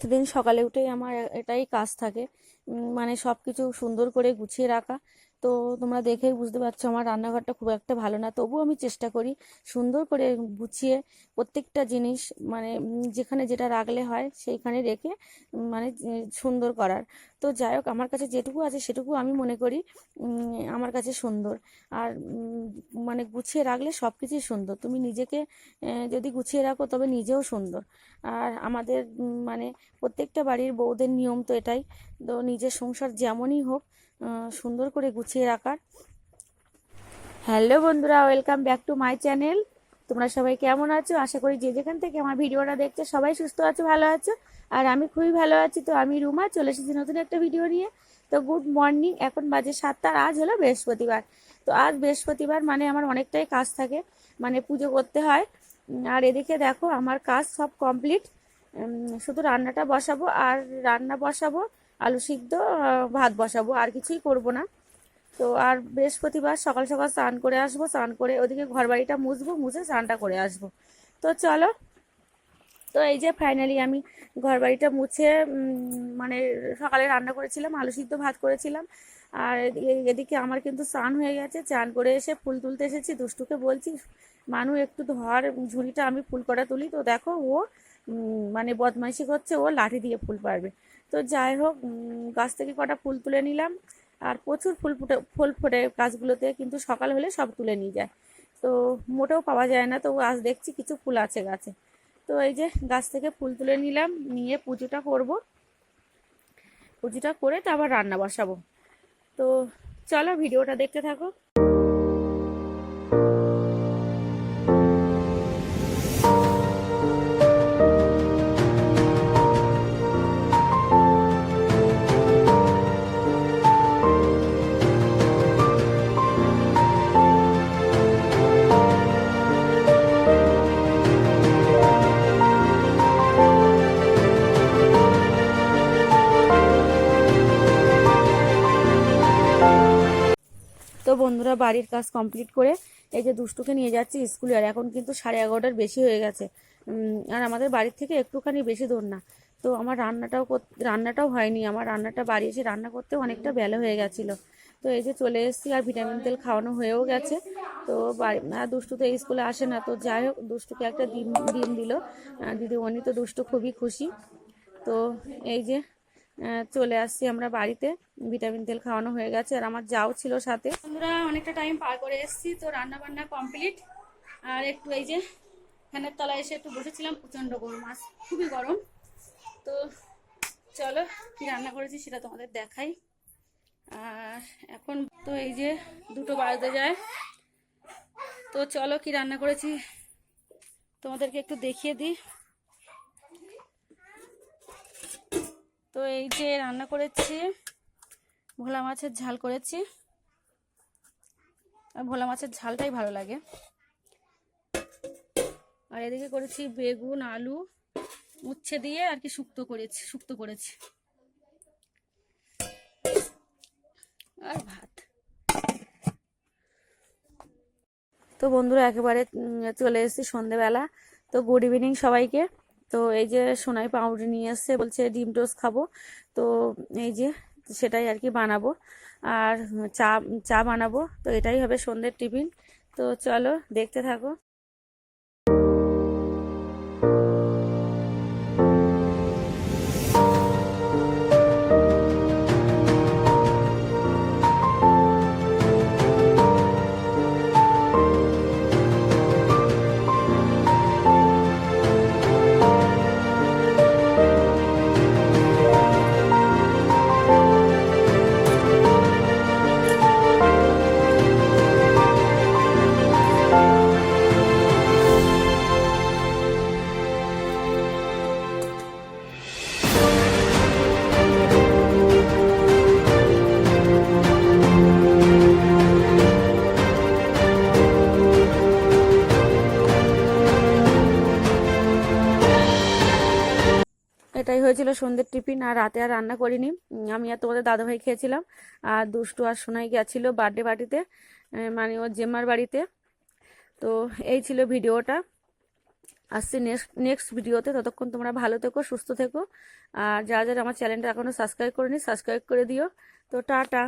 প্রতিদিন সকালে উঠেই আমার এটাই কাজ থাকে। মানে সব কিছু সুন্দর করে গুছিয়ে রাখা। তো তোমরা দেখেই বুঝতে পারছ আমার রান্নাঘরটা খুব একটা ভালো না। তবুও আমি চেষ্টা করি সুন্দর করে গুছিয়ে প্রত্যেকটা জিনিস মানে যেখানে যেটা রাখলে হয় সেইখানে রেখে মানে সুন্দর করার। তো যাই হোক, আমার কাছে যেটুকু আছে সেটুকু আমি মনে করি আমার কাছে সুন্দর। আর মানে গুছিয়ে রাখলে সব কিছুই সুন্দর। তুমি নিজেকে যদি গুছিয়ে রাখো তবে নিজেও সুন্দর। আর আমাদের মানে প্রত্যেকটা বাড়ির বউদের নিয়ম তো এটাই, তো নিজের সংসার যেমনই হোক সুন্দর করে গুছিয়ে রাখার। হ্যালো বন্ধুরা, welcome back to my channel. তোমরা সবাই কেমন আছো? আশা করি যে যেখান থেকে আমার ভিডিওটা দেখছ, সবাই সুস্থ আছো, ভালো আছো। আর আমি খুবই ভালো আছি। তো আমি রুমা, চলে এসেছি নতুন একটা ভিডিও নিয়ে। তো গুড মর্নিং, এখন বাজে সাতটা, আজ হলো বৃহস্পতিবার। তো আজ বৃহস্পতিবার মানে আমার অনেকটাই কাজ থাকে মানে পুজো করতে হয়। আর এদিকে দেখো, আমার কাজ সব কমপ্লিট শুধু রান্নাটা বসাবো আর রান্না বসাবো। আলু সিদ্ধ ভাত বসাবো, আর কিছুই করব না। তো আর বৃহস্পতিবার সকাল সকাল স্নান করে আসব, স্নান করে ওদিকে ঘর বাড়িটা মুছবো, মুছে স্নানটা করে আসব। তো চলো, তো এই যে ফাইনালি আমি ঘর বাড়িটা মুছে মানে সকালে রান্না করেছিলাম, আলু সিদ্ধ ভাত করেছিলাম। আর এদিকে আমার কিন্তু স্নান হয়ে গেছে চান করে এসে ফুল তুলতে এসেছি, দুষ্টুকে বলছি, মানু, একটু ধর, ঝুড়িটা আমি ফুল করা তুলি। তো দেখো ও মানে বদমাইশি করছে, ও লাঠি দিয়ে ফুল পারবে তো যাই হোক গাছ থেকে কটা ফুল তুলে নিলাম। আর প্রচুর ফুল ফুটে, ফুল ফোটে গাছগুলোতে, কিন্তু সকাল হলে সব তুলে নিয়ে যায়। তো মোটেও পাওয়া যায় না, তো আজ দেখছি কিছু ফুল আছে গাছে। তো এই যে গাছ থেকে ফুল তুলে নিলাম, নিয়ে পুজোটা করব। পুজোটা করে তারপর রান্না বসাবো। তো চলো ভিডিওটা দেখতে থাকো। তো বন্ধুরা বাড়ির কাজ কমপ্লিট করে এই যে দুষ্টুকে নিয়ে যাচ্ছি স্কুলে, আর এখন কিন্তু সাড়ে এগারোটার বেশি হয়ে গেছে। আর আমাদের বাড়ির থেকে একটুখানি বেশি দূর না। তো আমার রান্নাটাও রান্নাটাও হয়নি। আমার রান্নাটা বাড়ি এসে রান্না করতে অনেকটা বেলা হয়ে গেছিল। তো এই যে চলে এসেছি, আর ভিটামিন তেল খাওয়ানো হয়েও গেছে। তো আর দুষ্টু তো স্কুলে আসে না। তো যাই হোক, দুষ্টুকে একটা ডিম ডিম দিল। দিদিমণি তো দুষ্টু খুবই খুশি। তো এই যে চলে আসছি আমরা বাড়িতে। ভিটামিন তেল খাওয়ানো হয়ে গেছে আর আমার যাও ছিল সাথে। বন্ধুরা, অনেকটা টাইম পার করে এসেছি, তো রান্না বান্না কমপ্লিট আর একটু এই যে ফ্যানের তলায় এসে একটু বসেছিলাম, প্রচণ্ড গরম, আজ খুবই গরম। তো চলো, কি রান্না করেছি সেটা তোমাদের দেখাই। আর এখন তো এই যে দুটো বাজতে যায়। তো চলো, কি রান্না করেছি তোমাদেরকে একটু দেখিয়ে দিই। তো এই যে রান্না করেছি, ভোলা মাছের ঝাল করেছি। আর ভোলা মাছের ঝালটাই ভালো লাগে। আর এদিকে করেছি বেগুন, আলু উচ্ছে দিয়ে আর কি শুক্তো করেছি শুক্তো করেছি। আর ভাত। তো বন্ধুরা, একেবারে চলে এসেছি সন্ধেবেলা। তো গুড ইভিনিং সবাইকে। তো এই যে সোনাই পাউরুটি নিয়ে এসছে, বলছে ডিম টোস্ট খাব। তো এই যে সেটাই আর কি বানাবো। আর চা চা বানাবো। তো এটাই হবে সন্ধ্যের টিফিন। তো চলো দেখতে থাকো। হয়েছিল সন্ধ্যের টিফিন, আর রাতে আর রান্না করিনি। আমি আর তোমাদের দাদাভাই খেয়েছিলাম। আর দুষ্টু আর সোনাই গেছিল বার্থডে পার্টিতে মানে ওর জেম্মার বাড়িতে। তো এই ছিল ভিডিওটা। আসছি নেক্সট নেক্সট ভিডিওতে ততক্ষণ তোমরা ভালো থেকো, সুস্থ থেকো। আর যারা যারা আমার চ্যানেলটা এখনও সাবস্ক্রাইব করিনি সাবস্ক্রাইব করে দিও। তো টাটা।